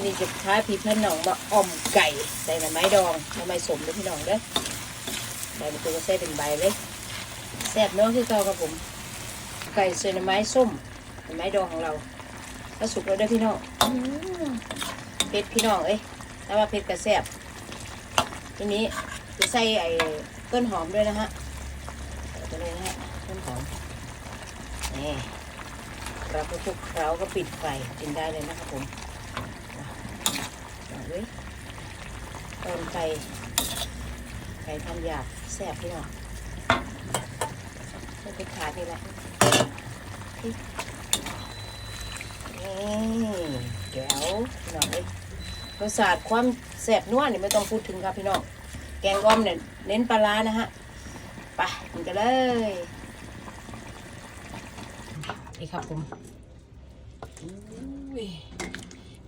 วันนี้จะพาพี่พี่น้องมาอ่อมไก่ใส่หน่อไม้ดองหน่อไม้สมด้วยพี่น้องเด้อใส่เป็นตัวก็ใส่เป็นใบเลยแซ่บเนาะคือเก่าครับผม ไก่ใส่หน่อไม้ส้มหน่อไม้ดองของเราแล้วสุกแล้วเด้อพี่น้องเผ็ดพี่น้องเอ้ยแต่ว่าเผ็ดกระแซ่บทีนี้จะใส่ไอ้ต้นหอมด้วยนะฮะใส่ไปเลยนะฮะต้นหอมนี่เราก็คลุกเคล้าก็ปิดไฟกินได้เลยนะครับผม เอาเว้ยตอนไก่ ไก่พันหยาบแซ่บพี่น้องไม่เป็นขาดนี่แหละนี่แก้วพี่น้องเอ้ยรสชาติความแซ่บนัวนี่ไม่ต้องพูดถึงครับพี่น้อง แกงอ้อมเนี่ยเน้นปลาร้านะฮะ ไปกินกันเลย นี่ครับผมอุ้ย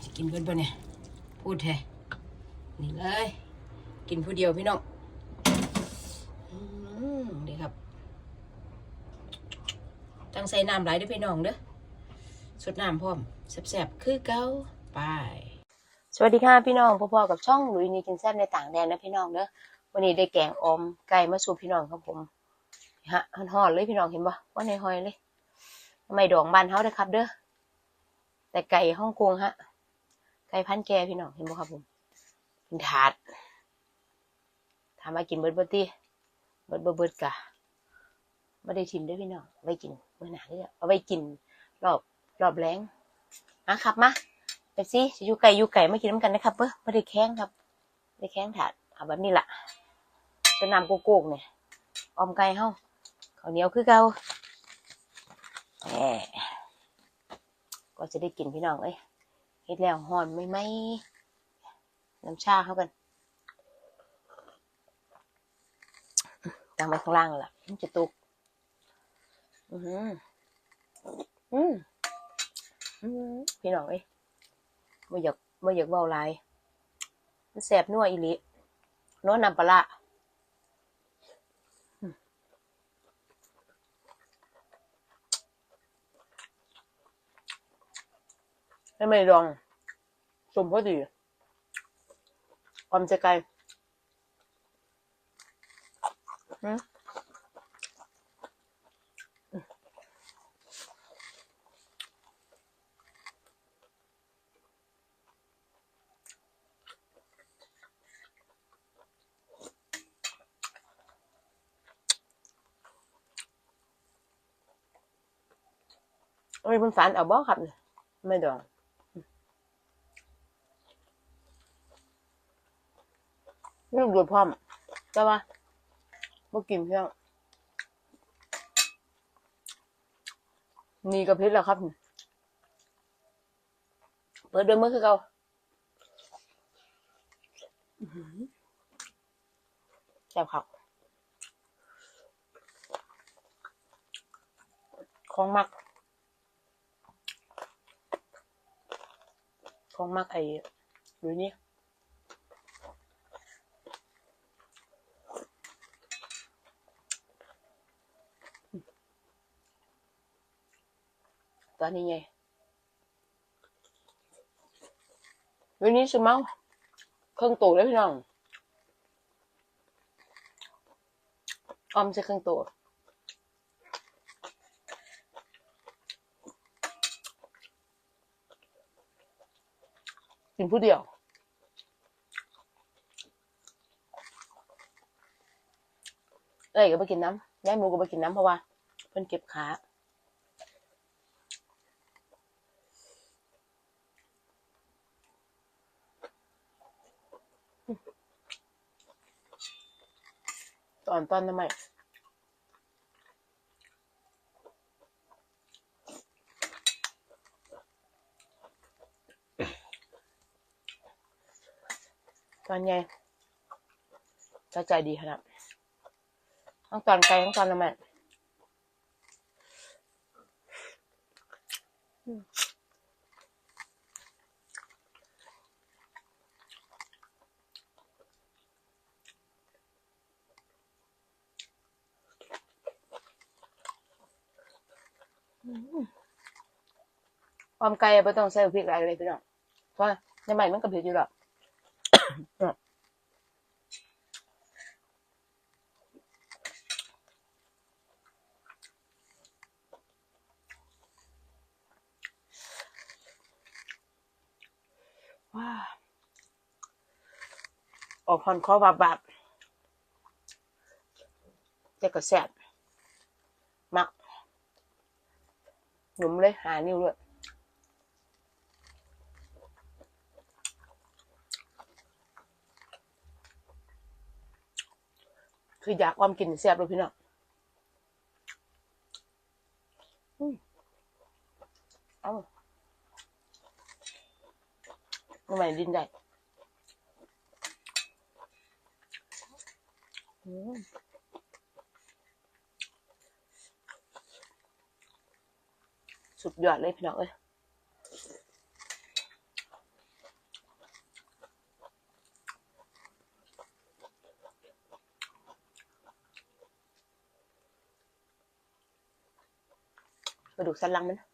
จะกินเบิ้ลปะเนี่ย พูดแท้นี่เลย กินผู้เดียวพี่น้องนี่ครับตั้งใส่น้ำไหลด้วยพี่น้องเด้อสดน้ำพร้อมแซ่บๆคือเก้าไปสวัสดีค่ะพี่น้องพ่อๆกับช่องหลุยนีกินแซ่บในต่างแดนนะพี่น้องเด้อวันนี้ได้แกงอมไก่มาสู่พี่น้องครับผมฮะห่อนๆเลยพี่น้องเห็นปะว่าในหอยเลยไม่ดองบานเฮาเด้อครับ เด้อแต่ไก่ฮ่องกงฮะ ไก่พันแกพี่น้องเห็นบ่ครับผมเป็นถาดถามากินเบิดเบ่ติเบิดเบ่เบิดกะไม่ได้ทิมด้วยพี่น้องไว้กินเมื่อหนาเด้อเอาไว้กินรอบรอบแรงมาครับมาไปสิสิอยู่ไก่อยู่ไก่มากินน้ำกันนะครับเบ้อไม่ได้แข้งครับไม่ได้แข้งถาดเอาแบบนี้ล่ะจะนำโกโก้เนี่ยออมไก่เฮาข้าวเหนียวคือเก่าแหมก็จะได้กินพี่น้องเอ้ย เฮ็ดแล้วหอนไม่ไหมน้ำชาเข้ากันตั้งไว้ข้างล่างล่ะมันจะตุก อือหืออืมอืมพี่น้องเอ้ยไม่อยากไม่อยากเบาหลายมันแสบนัวอีหลีนัวนำปลาร้าอืม ให้ไม่ลองสมพอดี ความจไกลอืมเอ้ยมันฝันเอาบ่ครับเนี่ยไม่ดอง เรื่องดูดพร้อมแต่ว่าบ่กินเพียงนี่กับพิษแล้วครับ เปิดด้วยมือคือเก่าอื้อหือแซ่บครับของมัก ของมักไอ้ดูนี่ตอน นี้ไงวันนี้ซื้อเมาเครื่องตัวเลยพี่น้องออมจะเครื่องตัว กินผู้เดียว เอ้ยก็ไปกินน้ำยายหมูก็ไปกินน้ำเพราะว่าเพิ่นเก็บขา ตอนตอนทำไมตอนไงจะจใจดีขนาดทั้งตอนไกลทั้งตอนทำไมอื ความไกลไม่ต้องใส่พริกอะไรเลยพี่น้องเพราะยังไงมันก็เผ็ดอยู่หรอกว้าออกพอนคอบาบาบจะกระแสบมัก หาเลยหานิวด้วยคืออยากความกินแซ่บเลยพี่น้องอืมเอาทำไมดินได้อืม สุดยอดเลยพี่น้องเอ้ยกระดูกสันหลังมัน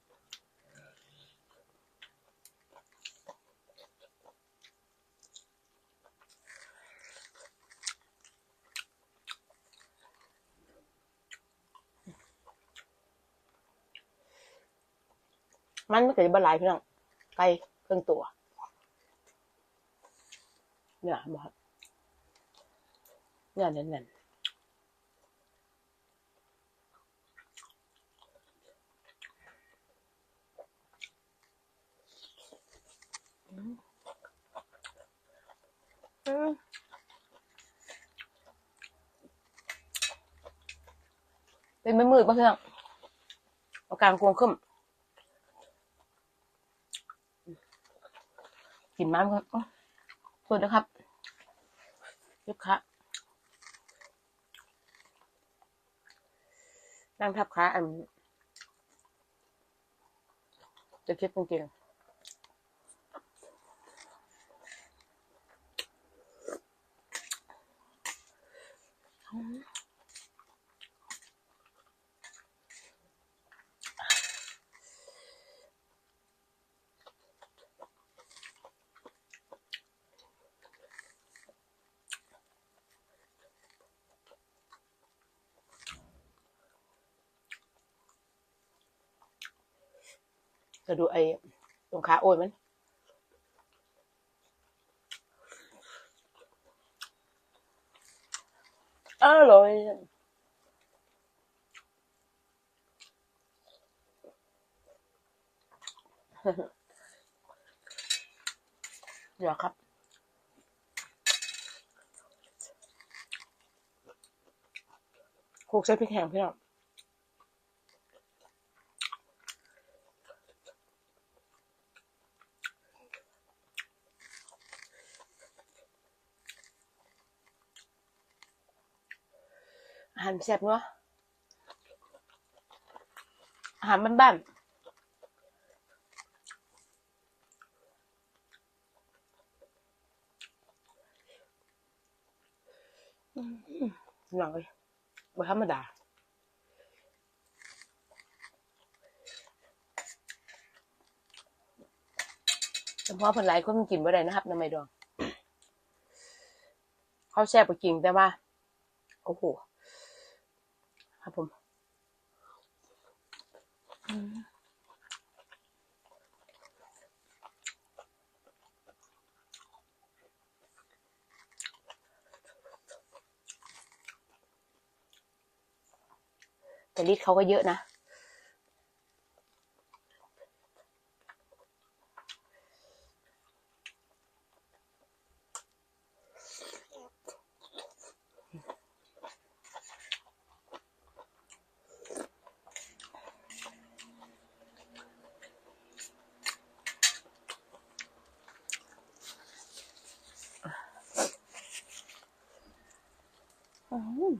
มันไม่เกิดบหลายพี่น้องไก่เครื่องตัวเนี่ยบอกเนี่ยแน่นๆเป็นไม่มืดป่ะพี่องเอากลางกวงขึ้น กินม้ามครับส่วนนะครับลูกค้านั่งทับขาอันจะคิดจริงๆ จะดูไอ้ตรงขาโอยมันอร่อยเดี๋ยวครับโขลกใส่พริกแห้งพี่น้อง อาหารแซ่บเนาะอาหารบ้านๆหนังเลยบ่ธรรมดาเฉพาะผลหลายคนมันกินบ่ได้นะครับน้ำไม่ดองเขาแซ่บกว่าจริงแต่ว่า โอ้โห ครับผมอืมแต่ลิตรเขาก็เยอะนะ อืม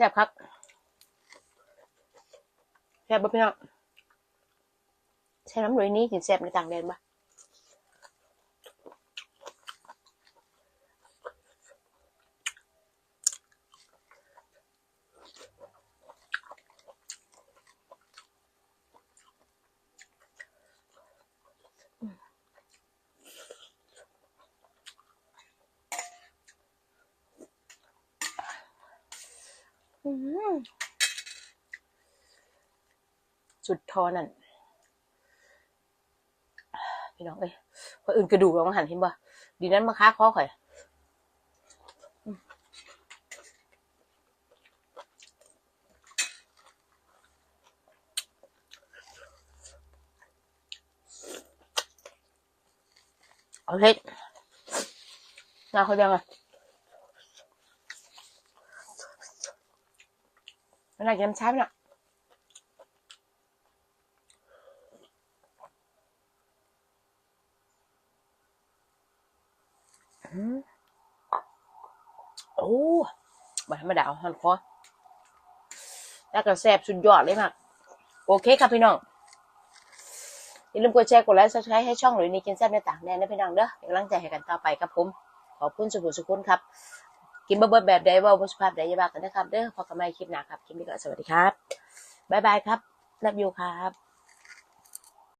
ซ่บครับแซ่บบ่พี่น้องใช้น้ำลุยนี้กินแซ่บในต่างแดนปะ อืมสุดทอนั่นพี่น้องเอ้ยคนอื่นกระดูกเราหันเห็นบ่ดีนั้นมาค้าคอข่อยอืมเอาเล็ดงาเขายังไง ม่น่าจะน้ำช้าไปหน่อยอืมโอ้บธรรมดาหันคอแล้วก็แซ่บสุดยอดเลยมากโอเคครับพี่น้อง อย่าลืมกดแชร์กดไลค์ subscribe ให้ช่องหรือนี่กินแซ่บในต่างแดนนะพี่น้องเด้อกำลังใจให้กันต่อไปครับผม ขอบคุณสุขุสุขุนครับ กินเบิร์ดแบบใดว่าบุสภาพใดอย่าบ้ากันนะครับเด้อพอกันใหม่คลิปหน้าครับคลิปนี้ก็สวัสดีครับบ๊ายบายครับรับยูครับ